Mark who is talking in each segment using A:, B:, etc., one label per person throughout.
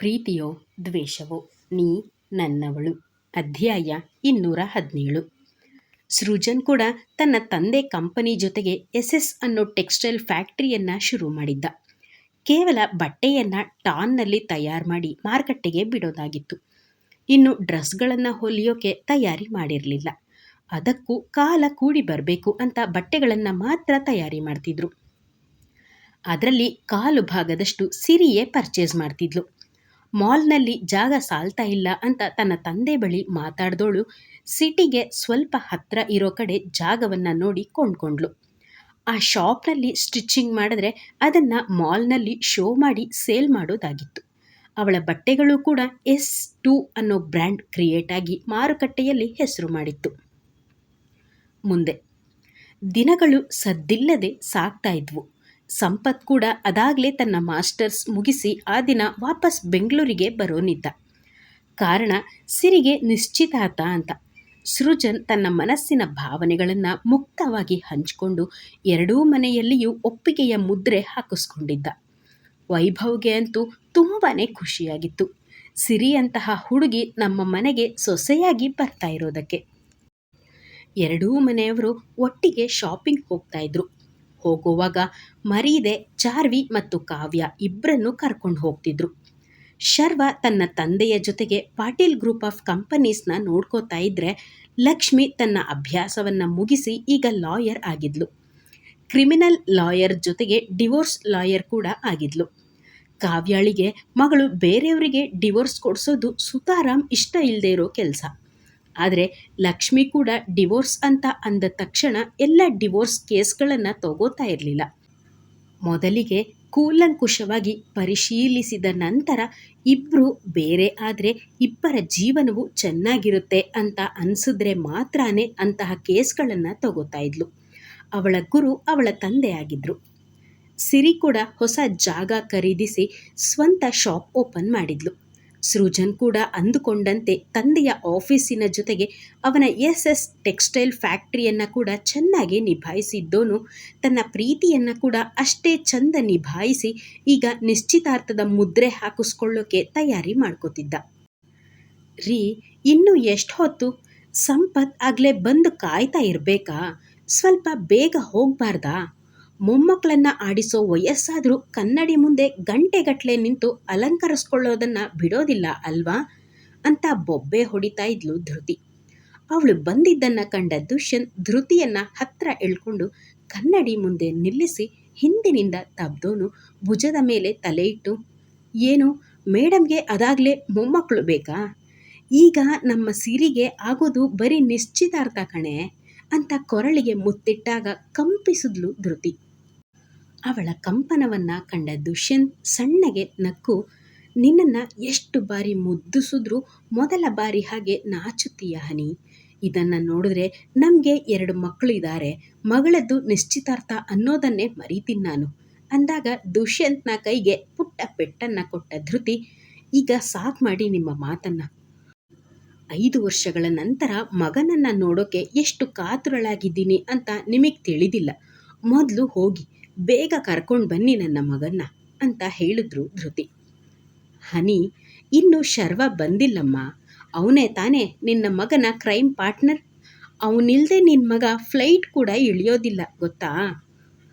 A: ಪ್ರೀತಿಯೋ ದ್ವೇಷವೋ ನೀ ನನ್ನವಳು. ಅಧ್ಯಾಯ ಇನ್ನೂರ ಹದಿನೇಳು. ಸೃಜನ್ ಕೂಡ ತನ್ನ ತಂದೆ ಕಂಪನಿ ಜೊತೆಗೆ ಎಸ್ ಎಸ್ ಅನ್ನೋ ಟೆಕ್ಸ್ಟೈಲ್ ಫ್ಯಾಕ್ಟ್ರಿಯನ್ನು ಶುರು ಮಾಡಿದ್ದ. ಕೇವಲ ಬಟ್ಟೆಯನ್ನು ಟಾನ್ನಲ್ಲಿ ತಯಾರು ಮಾಡಿ ಮಾರುಕಟ್ಟೆಗೆ ಬಿಡೋದಾಗಿತ್ತು. ಇನ್ನು ಡ್ರೆಸ್ಗಳನ್ನು ಹೊಲಿಯೋಕೆ ತಯಾರಿ ಮಾಡಿರಲಿಲ್ಲ. ಅದಕ್ಕೂ ಕಾಲ ಕೂಡಿ ಬರಬೇಕು ಅಂತ ಬಟ್ಟೆಗಳನ್ನು ಮಾತ್ರ ತಯಾರಿ ಮಾಡ್ತಿದ್ರು. ಅದರಲ್ಲಿ ಕಾಲು ಭಾಗದಷ್ಟು ಸಿರಿಯೇ ಪರ್ಚೇಸ್ ಮಾಡ್ತಿದ್ಲು. ಮಾಲ್ನಲ್ಲಿ ಜಾಗ ಸಾಲ್ತಾ ಇಲ್ಲ ಅಂತ ತನ್ನ ತಂದೆ ಬಳಿ ಮಾತಾಡ್ದೋಳು ಸಿಟಿಗೆ ಸ್ವಲ್ಪ ಹತ್ರ ಇರೋ ಕಡೆ ಜಾಗವನ್ನು ನೋಡಿ ಕೊಂಡ್ಕೊಂಡ್ಳು. ಆ ಶಾಪ್ನಲ್ಲಿ ಸ್ಟಿಚ್ಚಿಂಗ್ ಮಾಡಿದ್ರೆ ಅದನ್ನು ಮಾಲ್ನಲ್ಲಿ ಶೋ ಮಾಡಿ ಸೇಲ್ ಮಾಡೋದಾಗಿತ್ತು. ಅವಳ ಬಟ್ಟೆಗಳು ಕೂಡ ಎಸ್ ಟು ಅನ್ನೋ ಬ್ರ್ಯಾಂಡ್ ಕ್ರಿಯೇಟ್ ಆಗಿ ಮಾರುಕಟ್ಟೆಯಲ್ಲಿ ಹೆಸರು ಮಾಡಿತ್ತು. ಮುಂದೆ ದಿನಗಳು ಸದ್ದಿಲ್ಲದೆ ಸಾಗ್ತಾ ಇದ್ವು. ಸಂಪತ್ ಕೂಡ ಅದಾಗಲೇ ತನ್ನ ಮಾಸ್ಟರ್ಸ್ ಮುಗಿಸಿ ಆ ದಿನ ವಾಪಸ್ ಬೆಂಗಳೂರಿಗೆ ಬರೋನಿದ್ದ ಕಾರಣ, ಸಿರಿಗೆ ನಿಶ್ಚಿತಾರ್ಥ ಅಂತ. ಸೃಜನ್ ತನ್ನ ಮನಸ್ಸಿನ ಭಾವನೆಗಳನ್ನು ಮುಕ್ತವಾಗಿ ಹಂಚಿಕೊಂಡು ಎರಡೂ ಮನೆಯಲ್ಲಿಯೂ ಒಪ್ಪಿಗೆಯ ಮುದ್ರೆ ಹಾಕಿಸ್ಕೊಂಡಿದ್ದ. ವೈಭವ್ಗೆ ಅಂತೂ ತುಂಬಾ ಖುಷಿಯಾಗಿತ್ತು. ಸಿರಿಯಂತಹ ಹುಡುಗಿ ನಮ್ಮ ಮನೆಗೆ ಸೊಸೆಯಾಗಿ ಬರ್ತಾ ಇರೋದಕ್ಕೆ. ಎರಡೂ ಮನೆಯವರು ಒಟ್ಟಿಗೆ ಶಾಪಿಂಗ್ ಹೋಗ್ತಾ ಇದ್ರು. ಹೋಗುವಾಗ ಮರೀದೆ, ಚಾರ್ವಿ ಮತ್ತು ಕಾವ್ಯ ಇಬ್ಬರನ್ನು ಕರ್ಕೊಂಡು ಹೋಗ್ತಿದ್ರು. ಶರ್ವ ತನ್ನ ತಂದೆಯ ಜೊತೆಗೆ ಪಾಟೀಲ್ ಗ್ರೂಪ್ ಆಫ್ ಕಂಪನೀಸ್ನ ನೋಡ್ಕೋತಾ ಇದ್ರೆ ಲಕ್ಷ್ಮಿ ತನ್ನ ಅಭ್ಯಾಸವನ್ನು ಮುಗಿಸಿ ಈಗ ಲಾಯರ್ ಆಗಿದ್ಲು. ಕ್ರಿಮಿನಲ್ ಲಾಯರ್ ಜೊತೆಗೆ ಡಿವೋರ್ಸ್ ಲಾಯರ್ ಕೂಡ ಆಗಿದ್ಲು. ಕಾವ್ಯಾಳಿಗೆ ಮಗಳು ಬೇರೆಯವರಿಗೆ ಡಿವೋರ್ಸ್ ಕೊಡಿಸೋದು ಸುತಾರಾಮ್ ಇಷ್ಟ ಇಲ್ಲದೆ ಇರೋ ಕೆಲಸ. ಆದರೆ ಲಕ್ಷ್ಮಿ ಕೂಡ ಡಿವೋರ್ಸ್ ಅಂತ ಅಂದ ತಕ್ಷಣ ಎಲ್ಲ ಡಿವೋರ್ಸ್ ಕೇಸ್ಗಳನ್ನು ತಗೋತಾ ಇರಲಿಲ್ಲ. ಮೊದಲಿಗೆ ಕೂಲಂಕುಷವಾಗಿ ಪರಿಶೀಲಿಸಿದ ನಂತರ ಇಬ್ಬರು ಬೇರೆ ಆದರೆ ಇಬ್ಬರ ಜೀವನವು ಚೆನ್ನಾಗಿರುತ್ತೆ ಅಂತ ಅನಿಸಿದ್ರೆ ಮಾತ್ರನೇ ಅಂತಹ ಕೇಸ್ಗಳನ್ನು ತಗೋತಾ ಇದ್ಲು. ಅವಳ ಗುರು ಅವಳ ತಂದೆಯಾಗಿದ್ದರು ಸಿರಿ ಕೂಡ ಹೊಸ ಜಾಗ ಖರೀದಿಸಿ ಸ್ವಂತ ಶಾಪ್ ಓಪನ್ ಮಾಡಿದ್ಲು. ಸೃಜನ್ ಕೂಡ ಅಂದುಕೊಂಡಂತೆ ತಂದೆಯ ಆಫೀಸಿನ ಜೊತೆಗೆ ಅವನ ಎಸ್ ಎಸ್ ಟೆಕ್ಸ್ಟೈಲ್ ಫ್ಯಾಕ್ಟ್ರಿಯನ್ನು ಕೂಡ ಚೆನ್ನಾಗಿ ನಿಭಾಯಿಸಿದ್ದೋನು. ತನ್ನ ಪ್ರೀತಿಯನ್ನು ಕೂಡ ಅಷ್ಟೇ ಚಂದ ನಿಭಾಯಿಸಿ ಈಗ ನಿಶ್ಚಿತಾರ್ಥದ ಮುದ್ರೆ ಹಾಕಿಸ್ಕೊಳ್ಳೋಕೆ ತಯಾರಿ ಮಾಡ್ಕೋತಿದ್ದ. ರೀ, ಇನ್ನೂ ಎಷ್ಟು ಹೊತ್ತು? ಸಂಪತ್ ಆಗಲೇ ಬಂದು ಕಾಯ್ತಾ ಇರಬೇಕಾ? ಸ್ವಲ್ಪ ಬೇಗ ಹೋಗಬಾರ್ದಾ? ಮೊಮ್ಮಕ್ಕಳನ್ನ ಆಡಿಸೋ ವಯಸ್ಸಾದರೂ ಕನ್ನಡಿ ಮುಂದೆ ಗಂಟೆಗಟ್ಟಲೆ ನಿಂತು ಅಲಂಕರಿಸ್ಕೊಳ್ಳೋದನ್ನು ಬಿಡೋದಿಲ್ಲ ಅಲ್ವಾ? ಅಂತ ಬೊಬ್ಬೆ ಹೊಡಿತಾ ಇದ್ಲು ಧೃತಿ. ಅವಳು ಬಂದಿದ್ದನ್ನು ಕಂಡ ದುಷ್ಯಂತ್ ಧೃತಿಯನ್ನು ಹತ್ರ ಎಳ್ಕೊಂಡು ಕನ್ನಡಿ ಮುಂದೆ ನಿಲ್ಲಿಸಿ ಹಿಂದಿನಿಂದ ತಬ್ದೋನು ಭುಜದ ಮೇಲೆ ತಲೆ ಇಟ್ಟು, ಏನು, ಮೇಡಮ್ಗೆ ಅದಾಗಲೇ ಮೊಮ್ಮಕ್ಕಳು ಬೇಕಾ? ಈಗ ನಮ್ಮ ಸಿರಿಗೆ ಆಗೋದು ಬರೀ ನಿಶ್ಚಿತಾರ್ಥ ಕಣೆ ಅಂತ ಕೊರಳಿಗೆ ಮುತ್ತಿಟ್ಟಾಗ ಕಂಪಿಸಿದ್ಲು ಧೃತಿ. ಅವಳ ಕಂಪನವನ್ನು ಕಂಡ ದುಷ್ಯಂತ್ ಸಣ್ಣಗೆ ನಕ್ಕು, ನಿನ್ನನ್ನು ಎಷ್ಟು ಬಾರಿ ಮುದ್ದಿಸಿದ್ರೂ ಮೊದಲ ಬಾರಿ ಹಾಗೆ ನಾಚುತ್ತೀಯ ಹನಿ. ಇದನ್ನು ನೋಡಿದ್ರೆ ನಮಗೆ ಎರಡು ಮಕ್ಕಳು ಇದ್ದಾರೆ ಮಗಳದ್ದು ನಿಶ್ಚಿತಾರ್ಥ ಅನ್ನೋದನ್ನೇ ಮರೀತೀನಿ ನಾನು. ಅಂದಾಗ ದುಷ್ಯಂತ್ನ ಕೈಗೆ ಪುಟ್ಟ ಪೆಟ್ಟನ್ನು ಕೊಟ್ಟ ಧೃತಿ, ಈಗ ಸಾಕ್ ಮಾಡಿ ನಿಮ್ಮ ಮಾತನ್ನು. ಐದು ವರ್ಷಗಳ ನಂತರ ಮಗನನ್ನು ನೋಡೋಕೆ ಎಷ್ಟು ಕಾತುರಳಾಗಿದ್ದೀನಿ ಅಂತ ನಿಮಗೆ ತಿಳಿದಿಲ್ಲ. ಮೊದಲು ಹೋಗಿ. ಬೇಗ ಕರ್ಕೊಂಡು ಬನ್ನಿ ನನ್ನ ಮಗನ್ನ ಅಂತ ಹೇಳಿದ್ರು ಧೃತಿ. ಹನಿ, ಇನ್ನು ಶರ್ವ ಬಂದಿಲ್ಲಮ್ಮ. ಅವನೇ ತಾನೇ ನಿನ್ನ ಮಗನ ಕ್ರೈಮ್ ಪಾರ್ಟ್ನರ್ ಅವನಿಲ್ಲದೆ ನಿನ್ನ ಮಗ ಫ್ಲೈಟ್ ಕೂಡ ಇಳಿಯೋದಿಲ್ಲ, ಗೊತ್ತಾ?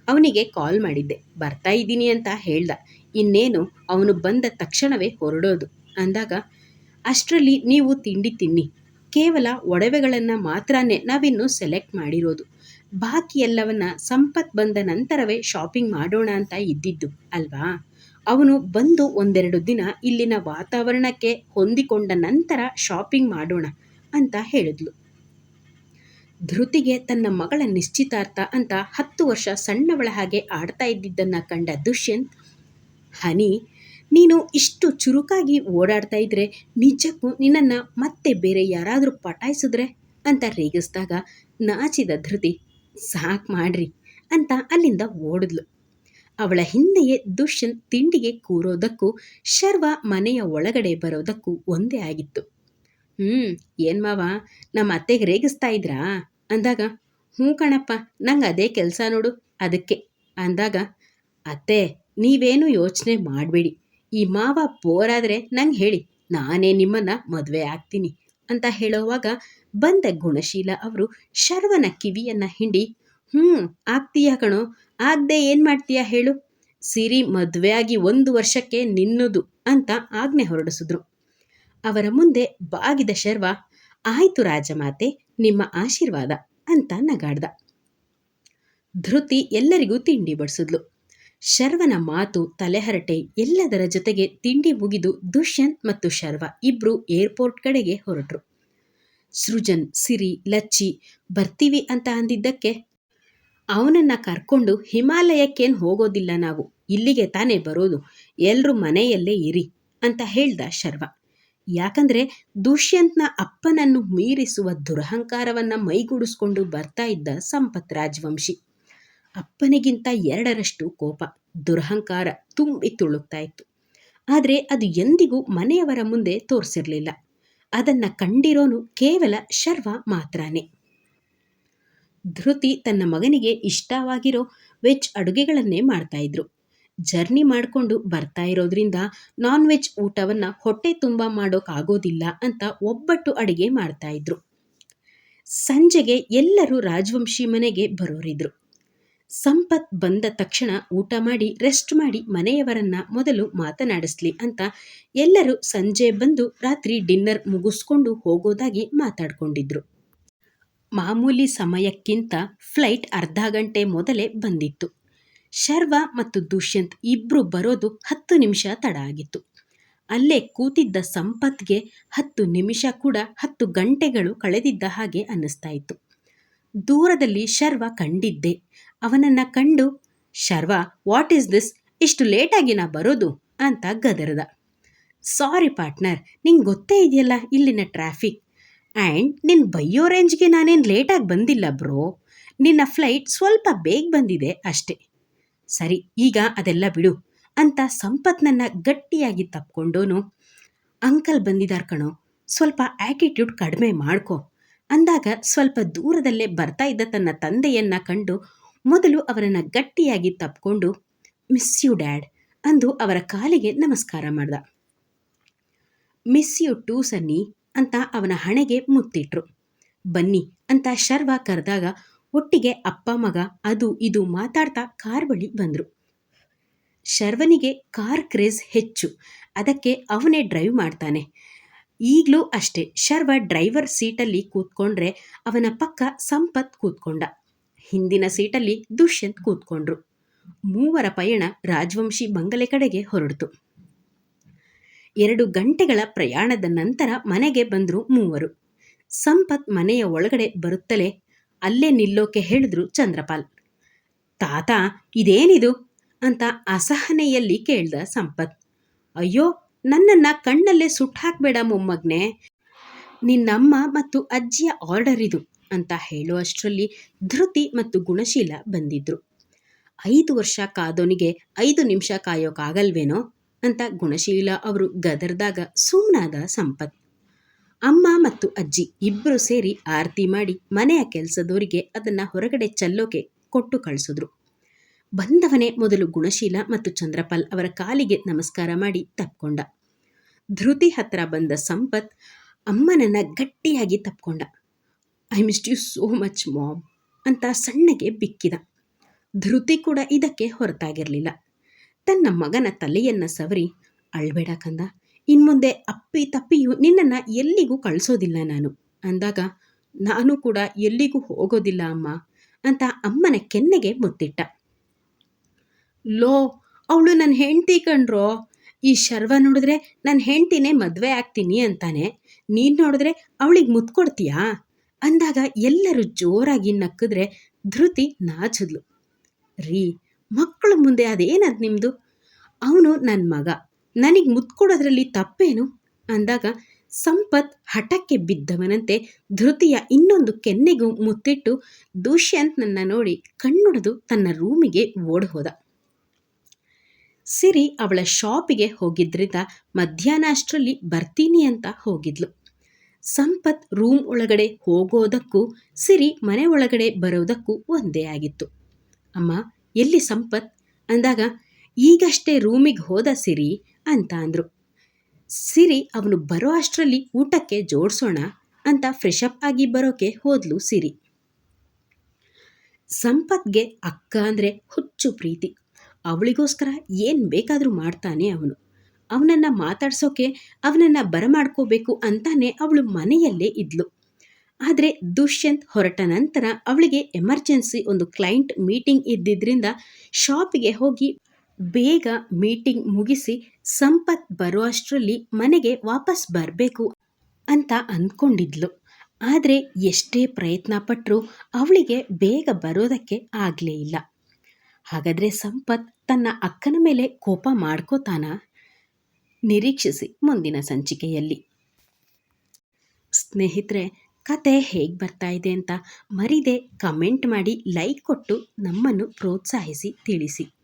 A: ಅವನಿಗೆ ಕಾಲ್ ಮಾಡಿದ್ದೆ. ಬರ್ತಾ ಇದ್ದೀನಿ ಅಂತ ಹೇಳ್ದ. ಇನ್ನೇನು, ಅವನು ಬಂದ ತಕ್ಷಣವೇ ಹೊರಡೋದು. ಅಂದಾಗ, ಅಷ್ಟರಲ್ಲಿ ನೀವು ತಿಂಡಿ ತಿನ್ನಿ. ಕೇವಲ ಒಡವೆಗಳನ್ನು ಮಾತ್ರನೇ ನಾವಿನ್ನು ಸೆಲೆಕ್ಟ್ ಮಾಡಿರೋದು. ಬಾಕಿ ಎಲ್ಲವನ್ನ ಸಂಪತ್ ಬಂದ ನಂತರವೇ ಶಾಪಿಂಗ್ ಮಾಡೋಣ ಅಂತ ಇದ್ದಿದ್ದು, ಅಲ್ವಾ? ಅವನು ಬಂದು ಒಂದೆರಡು ದಿನ ಇಲ್ಲಿನ ವಾತಾವರಣಕ್ಕೆ ಹೊಂದಿಕೊಂಡ ನಂತರ ಶಾಪಿಂಗ್ ಮಾಡೋಣ ಅಂತ ಹೇಳಿದ್ಲು. ಧೃತಿಗೆ ತನ್ನ ಮಗಳ ನಿಶ್ಚಿತಾರ್ಥ ಅಂತ ಹತ್ತು ವರ್ಷ ಸಣ್ಣವಳ ಹಾಗೆ ಆಡ್ತಾ ಇದ್ದಿದ್ದನ್ನು ಕಂಡ ದುಷ್ಯಂತ್, ಹನಿ, ನೀನು ಇಷ್ಟು ಚುರುಕಾಗಿ ಓಡಾಡ್ತಾ ಇದ್ರೆ ನಿಜಕ್ಕೂ ನಿನ್ನನ್ನು ಮತ್ತೆ ಬೇರೆ ಯಾರಾದರೂ ಪಟಾಯಿಸಿದ್ರೆ? ಅಂತ ರೇಗಿಸಿದಾಗ ನಾಚಿದ ಧೃತಿ ಸಾಕು ಮಾಡ್ರಿ ಅಂತ ಅಲ್ಲಿಂದ ಓಡಿದ್ಲು. ಅವಳ ಹಿಂದೆಯೇ ದುಷ್ಯಂತ್ ತಿಂಡಿಗೆ ಕೂರೋದಕ್ಕೂ, ಶರ್ವ ಮನೆಯ ಒಳಗಡೆ ಬರೋದಕ್ಕೂ ಒಂದೇ ಆಗಿತ್ತು. ಹ್ಞೂ ಏನು ಮಾವ ನಮ್ಮ ಅತ್ತೆಗೆ ರೇಗಿಸ್ತಾ ಇದ್ರಾ? ಅಂದಾಗ, ಹ್ಞೂ ಕಣಪ್ಪ, ನಂಗೆ ಅದೇ ಕೆಲಸ ನೋಡು, ಅದಕ್ಕೆ. ಅಂದಾಗ, ಅತ್ತೆ, ನೀವೇನು ಯೋಚನೆ ಮಾಡಬೇಡಿ. ಈ ಮಾವ ಬೋರಾದರೆ ನಂಗೆ ಹೇಳಿ, ನಾನೇ ನಿಮ್ಮನ್ನು ಮದುವೆ ಆಗ್ತೀನಿ ಅಂತ ಹೇಳೋವಾಗ ಬಂದ ಗುಣಶೀಲ ಅವರು ಶರ್ವನ ಕಿವಿಯನ್ನ ಹಿಂಡಿ ಹ್ಞೂ ಆಗ್ತೀಯ ಕಣೋ, ಆಗದೆ ಏನು ಮಾಡ್ತೀಯ ಹೇಳು? ಸಿರಿ ಮದುವೆ ಆಗಿ ಒಂದು ವರ್ಷಕ್ಕೆ ನಿನ್ನದು ಅಂತ ಆಜ್ಞೆ ಹೊರಡಿಸಿದ್ರು. ಅವರ ಮುಂದೆ ಬಾಗಿದ ಶರ್ವ, ಆಯ್ತು ರಾಜಮಾತೆ, ನಿಮ್ಮ ಆಶೀರ್ವಾದ ಅಂತ ನಗಾಡ್ದ. ಧೃತಿ ಎಲ್ಲರಿಗೂ ತಿಂಡಿ ಬಡಿಸಿದ್ಲು. ಶರ್ವನ ಮಾತು, ತಲೆಹರಟೆ ಎಲ್ಲದರ ಜೊತೆಗೆ ತಿಂಡಿ ಮುಗಿದು ದುಷ್ಯಂತ್ ಮತ್ತು ಶರ್ವ ಇಬ್ರು ಏರ್ಪೋರ್ಟ್ ಕಡೆಗೆ ಹೊರಟ್ರು. ಸೃಜನ್, ಸಿರಿ, ಲಚ್ಚಿ ಬರ್ತೀವಿ ಅಂತ ಅಂದಿದ್ದಕ್ಕೆ? ಅವನನ್ನ ಕರ್ಕೊಂಡು ಹಿಮಾಲಯಕ್ಕೇನು ಹೋಗೋದಿಲ್ಲ ನಾವು. ಇಲ್ಲಿಗೆ ತಾನೇ ಬರೋದು. ಎಲ್ಲರೂ ಮನೆಯಲ್ಲೇ ಇರಿ ಅಂತ ಹೇಳ್ದ ಶರ್ವ. ಯಾಕಂದ್ರೆ ದುಷ್ಯಂತ್ನ ಅಪ್ಪನನ್ನು ಮೀರಿಸುವ ದುರಹಂಕಾರವನ್ನ ಮೈಗೂಡಿಸ್ಕೊಂಡು ಬರ್ತಾ ಇದ್ದ ಸಂಪತ್ ರಾಜವಂಶಿ. ಅಪ್ಪನಿಗಿಂತ ಎರಡರಷ್ಟು ಕೋಪ, ದುರಹಂಕಾರ ತುಂಬಿ ತುಳುಕ್ತಾ ಇತ್ತು. ಆದರೆ ಅದು ಎಂದಿಗೂ ಮನೆಯವರ ಮುಂದೆ ತೋರಿಸಿರ್ಲಿಲ್ಲ. ಅದನ್ನ ಕಂಡಿರೋನು ಕೇವಲ ಶರ್ವ ಮಾತ್ರನೇ. ಧೃತಿ ತನ್ನ ಮಗನಿಗೆ ಇಷ್ಟವಾಗಿರೋ ವೆಜ್ ಅಡುಗೆಗಳನ್ನೇ ಮಾಡ್ತಾ ಇದ್ರು. ಜರ್ನಿ ಮಾಡಿಕೊಂಡು ಬರ್ತಾ ಇರೋದ್ರಿಂದ ನಾನ್ ವೆಜ್ ಊಟವನ್ನ ಹೊಟ್ಟೆ ತುಂಬ ಮಾಡೋಕ್ಕಾಗೋದಿಲ್ಲ ಅಂತ ಒಬ್ಬಟ್ಟು ಅಡುಗೆ ಮಾಡ್ತಾ ಇದ್ರು. ಸಂಜೆಗೆ ಎಲ್ಲರೂ ರಾಜವಂಶಿ ಮನೆಗೆ ಬರೋರಿದ್ರು. ಸಂಪತ್ ಬಂದ ತಕ್ಷಣ ಊಟ ಮಾಡಿ ರೆಸ್ಟ್ ಮಾಡಿ ಮನೆಯವರನ್ನ ಮೊದಲು ಮಾತನಾಡಿಸ್ಲಿ ಅಂತ ಎಲ್ಲರೂ ಸಂಜೆ ಬಂದು ರಾತ್ರಿ ಡಿನ್ನರ್ ಮುಗಿಸ್ಕೊಂಡು ಹೋಗೋದಾಗಿ ಮಾತಾಡ್ಕೊಂಡಿದ್ರು. ಮಾಮೂಲಿ ಸಮಯಕ್ಕಿಂತ ಫ್ಲೈಟ್ ಅರ್ಧ ಗಂಟೆ ಮೊದಲೇ ಬಂದಿತ್ತು. ಶರ್ವ ಮತ್ತು ದುಷ್ಯಂತ್ ಇಬ್ರು ಬರೋದು ಹತ್ತು ನಿಮಿಷ ತಡ ಆಗಿತ್ತು. ಅಲ್ಲೇ ಕೂತಿದ್ದ ಸಂಪತ್ಗೆ ಹತ್ತು ನಿಮಿಷ ಕೂಡ ಹತ್ತು ಗಂಟೆಗಳು ಕಳೆದಿದ್ದ ಹಾಗೆ ಅನ್ನಿಸ್ತಾ ಇತ್ತು. ದೂರದಲ್ಲಿ ಶರ್ವ ಕಂಡಿದ್ದೆ. ಅವನನ್ನ ಕಂಡು, ಶರ್ವ ವಾಟ್ ಈಸ್ ದಿಸ್ ಇಷ್ಟು ಲೇಟಾಗಿ ನಾ ಬರೋದು? ಅಂತ ಗದರದ. ಸಾರಿ ಪಾರ್ಟ್ನರ್ ನಿಂಗೆ ಗೊತ್ತೇ ಇದೆಯಲ್ಲ ಇಲ್ಲಿನ ಟ್ರಾಫಿಕ್ ಆ್ಯಂಡ್ ನಿನ್ನ ಬೈಯೋ ರೇಂಜ್ಗೆ ನಾನೇನು ಲೇಟಾಗಿ ಬಂದಿಲ್ಲ ಬ್ರೋ. ನಿನ್ನ ಫ್ಲೈಟ್ ಸ್ವಲ್ಪ ಬೇಗ ಬಂದಿದೆ ಅಷ್ಟೇ. ಸರಿ, ಈಗ ಅದೆಲ್ಲ ಬಿಡು ಅಂತ ಸಂಪತ್ನನ್ನ ಗಟ್ಟಿಯಾಗಿ ತಪ್ಕೊಂಡೋನು. ಅಂಕಲ್ ಬಂದಿದಾರ್ ಕಣೋ, ಸ್ವಲ್ಪ ಆ್ಯಟಿಟ್ಯೂಡ್ ಕಡಿಮೆ ಮಾಡ್ಕೊ ಅಂದಾಗ ಸ್ವಲ್ಪ ದೂರದಲ್ಲೇ ಬರ್ತಾ ಇದ್ದ ತನ್ನ ತಂದೆಯನ್ನ ಕಂಡು ಮೊದಲು ಅವರನ್ನು ಗಟ್ಟಿಯಾಗಿ ತಪ್ಕೊಂಡು ಮಿಸ್ ಯು ಡ್ಯಾಡ್ ಅಂದು ಅವರ ಕಾಲಿಗೆ ನಮಸ್ಕಾರ ಮಾಡ್ದ. ಮಿಸ್ ಯು ಟೂ ಸನ್ನಿ ಅಂತ ಅವನ ಹಣೆಗೆ ಮುತ್ತಿಟ್ರು. ಬನ್ನಿ ಅಂತ ಶರ್ವ ಕರೆದಾಗ ಒಟ್ಟಿಗೆ ಅಪ್ಪ, ಮಗ, ಅದು ಇದು ಮಾತಾಡ್ತಾ ಕಾರ್ ಬಳಿ ಬಂದರು. ಶರ್ವನಿಗೆ ಕಾರ್ ಕ್ರೇಜ್ ಹೆಚ್ಚು, ಅದಕ್ಕೆ ಅವನೇ ಡ್ರೈವ್ ಮಾಡ್ತಾನೆ. ಈಗಲೂ ಅಷ್ಟೇ, ಶರ್ವ ಡ್ರೈವರ್ ಸೀಟಲ್ಲಿ ಕೂತ್ಕೊಂಡ್ರೆ ಅವನ ಪಕ್ಕ ಸಂಪತ್ ಕೂತ್ಕೊಂಡ. ಹಿಂದಿನ ಸೀಟಲ್ಲಿ ದುಷ್ಯಂತ್ ಕೂತ್ಕೊಂಡ್ರು. ಮೂವರ ಪಯಣ ರಾಜವಂಶಿ ಬಂಗಲೆ ಕಡೆಗೆ ಹೊರಡ್ತು. ಎರಡು ಗಂಟೆಗಳ ಪ್ರಯಾಣದ ನಂತರ ಮನೆಗೆ ಬಂದರು ಮೂವರು. ಸಂಪತ್ ಮನೆಯ ಒಳಗಡೆ ಬರುತ್ತಲೇ ಅಲ್ಲೇ ನಿಲ್ಲೋಕೆ ಹೇಳಿದ್ರು ಚಂದ್ರಪಾಲ್. ತಾತ, ಇದೇನಿದು? ಅಂತ ಅಸಹನೆಯಲ್ಲಿ ಕೇಳ್ದ ಸಂಪತ್. ಅಯ್ಯೋ, ನನ್ನನ್ನ ಕಣ್ಣಲ್ಲೇ ಸುಟ್ಟಾಕ್ಬೇಡ ಮೊಮ್ಮಗ್ನೆ. ನಿನ್ನಮ್ಮ ಮತ್ತು ಅಜ್ಜಿಯ ಆರ್ಡರ್ ಇದು ಅಂತ ಹೇಳುವಷ್ಟರಲ್ಲಿ ಧೃತಿ ಮತ್ತು ಗುಣಶೀಲ ಬಂದಿದ್ರು. ಐದು ವರ್ಷ ಕಾದೋನಿಗೆ ಐದು ನಿಮಿಷ ಕಾಯೋಕ್ಕಾಗಲ್ವೇನೋ ಅಂತ ಗುಣಶೀಲ ಅವರು ಗದರ್ದಾಗ ಸುಮ್ಮನಾದ ಸಂಪತ್. ಅಮ್ಮ ಮತ್ತು ಅಜ್ಜಿ ಇಬ್ಬರು ಸೇರಿ ಆರತಿ ಮಾಡಿ ಮನೆಯ ಕೆಲಸದವರಿಗೆ ಅದನ್ನು ಹೊರಗಡೆ ಚೆಲ್ಲೋಕೆ ಕೊಟ್ಟು ಕಳಿಸಿದ್ರು. ಬಂದವನೇ ಮೊದಲು ಗುಣಶೀಲ ಮತ್ತು ಚಂದ್ರಪಾಲ್ ಅವರ ಕಾಲಿಗೆ ನಮಸ್ಕಾರ ಮಾಡಿ ತಪ್ಕೊಂಡ. ಧೃತಿ ಹತ್ರ ಬಂದ ಸಂಪತ್ ಅಮ್ಮನನ್ನ ಗಟ್ಟಿಯಾಗಿ ತಪ್ಕೊಂಡ. I missed you so much mom ಅಂತ ಸಣ್ಣಗೆ ಬಿಕ್ಕಿದ. ಧೃತಿ ಕೂಡ ಇದಕ್ಕೆ ಹೊರತಾಗಿರಲಿಲ್ಲ. ತನ್ನ ಮಗನ ತಲೆಯನ್ನು ಸವರಿ, ಅಳ್ಬೇಡ ಕಂದ. ಇನ್ಮುಂದೆ ಅಪ್ಪಿ ತಪ್ಪಿಯು ನಿನ್ನನ್ನು ಎಲ್ಲಿಗೂ ಕಳಿಸೋದಿಲ್ಲ ನಾನು. ಅಂದಾಗ, ನಾನು ಕೂಡ ಎಲ್ಲಿಗೂ ಹೋಗೋದಿಲ್ಲ ಅಮ್ಮ ಅಂತ ಅಮ್ಮನ ಕೆನ್ನೆಗೆ ಮುತ್ತಿಟ್ಟ. ಲೋ, ಅವಳು ನನ್ನ ಹೆಂಡತಿ ಕಣ್ರೋ. ಈ ಶರ್ವ ನೋಡಿದ್ರೆ ನನ್ನ ಹೆಂಡ್ತಿನೇ ಮದುವೆ ಆಗ್ತೀನಿ ಅಂತಾನೆ. ನೀನು ನೋಡಿದ್ರೆ ಅವಳಿಗೆ ಮುತ್ಕೊಡ್ತೀಯಾ? ಅಂದಾಗ ಎಲ್ಲರೂ ಜೋರಾಗಿ ನಕ್ಕಿದ್ರೆ ಧೃತಿ ನಾಚಿದ್ಲು. ರೀ, ಮಕ್ಕಳ ಮುಂದೆ ಅದೇನದು ನಿಮ್ಮದು ಅವನು ನನ್ನ ಮಗ. ನನಗೆ ಮುತ್ಕೊಡೋದ್ರಲ್ಲಿ ತಪ್ಪೇನು? ಅಂದಾಗ ಸಂಪತ್ ಹಠಕ್ಕೆ ಬಿದ್ದವನಂತೆ ಧೃತಿಯ ಇನ್ನೊಂದು ಕೆನ್ನೆಗೂ ಮುತ್ತಿಟ್ಟು ದುಷ್ಯಂತ್ನನ್ನ ನೋಡಿ ಕಣ್ಣುಡಿದು ತನ್ನ ರೂಮಿಗೆ ಓಡ್ ಹೋದ ಸಿರಿ, ಅವಳ ಶಾಪಿಗೆ ಹೋಗಿದ್ರಿಂದ ಮಧ್ಯಾಹ್ನ ಅಷ್ಟರಲ್ಲಿ ಬರ್ತೀನಿ ಅಂತ ಹೋಗಿದ್ಲು. ಸಂಪತ್ ರೂಮ್ ಒಳಗಡೆ ಹೋಗೋದಕ್ಕೂ, ಸಿರಿ ಮನೆ ಒಳಗಡೆ ಬರೋದಕ್ಕೂ ಒಂದೇ ಆಗಿತ್ತು. ಅಮ್ಮ, ಎಲ್ಲಿ ಸಂಪತ್? ಅಂದಾಗ, ಈಗಷ್ಟೇ ರೂಮಿಗೆ ಹೋದ ಸಿರಿ ಅಂತ ಅಂದರು. ಸಿರಿ ಅವನು ಬರೋ ಅಷ್ಟರಲ್ಲಿ ಊಟಕ್ಕೆ ಜೋಡಿಸೋಣ ಅಂತ ಫ್ರೆಶಪ್ ಆಗಿ ಬರೋಕೆ ಹೋದ್ಲು ಸಿರಿ. ಸಂಪತ್ಗೆ ಅಕ್ಕ ಅಂದರೆ ಹುಚ್ಚು ಪ್ರೀತಿ. ಅವಳಿಗೋಸ್ಕರ ಏನು ಬೇಕಾದರೂ ಮಾಡ್ತಾನೆ ಅವನು. ಅವನನ್ನು ಮಾತಾಡ್ಸೋಕೆ ಅವನನ್ನು ಬರಮಾಡ್ಕೋಬೇಕು ಅಂತಾನೆ ಅವಳು ಮನೆಯಲ್ಲೇ ಇದ್ಲು. ಆದರೆ ದುಷ್ಯಂತ್ ಹೊರಟ ನಂತರ ಅವಳಿಗೆ ಎಮರ್ಜೆನ್ಸಿ ಒಂದು ಕ್ಲೈಂಟ್ ಮೀಟಿಂಗ್ ಇದ್ದಿದ್ದರಿಂದ ಶಾಪಿಗೆ ಹೋಗಿ ಬೇಗ ಮೀಟಿಂಗ್ ಮುಗಿಸಿ ಸಂಪತ್ ಬರೋ ಅಷ್ಟರಲ್ಲಿ ಮನೆಗೆ ವಾಪಸ್ ಬರಬೇಕು ಅಂತ ಅಂದ್ಕೊಂಡಿದ್ಲು ಆದರೆ ಎಷ್ಟೇ ಪ್ರಯತ್ನ ಪಟ್ಟರೂ ಅವಳಿಗೆ ಬೇಗ ಬರೋದಕ್ಕೆ ಆಗಲೇ ಇಲ್ಲ. ಹಾಗಾದರೆ ಸಂಪತ್ ತನ್ನ ಅಕ್ಕನ ಮೇಲೆ ಕೋಪ ಮಾಡ್ಕೋತಾನ? ನಿರೀಕ್ಷಿಸಿ ಮುಂದಿನ ಸಂಚಿಕೆಯಲ್ಲಿ. ಸ್ನೇಹಿತರೆ, ಕತೆ ಹೇಗೆ ಬರ್ತಾ ಇದೆ ಅಂತ ಮರಿದೆ ಕಮೆಂಟ್ ಮಾಡಿ ಲೈಕ್ ಕೊಟ್ಟು ನಮ್ಮನ್ನು ಪ್ರೋತ್ಸಾಹಿಸಿ ತಿಳಿಸಿ.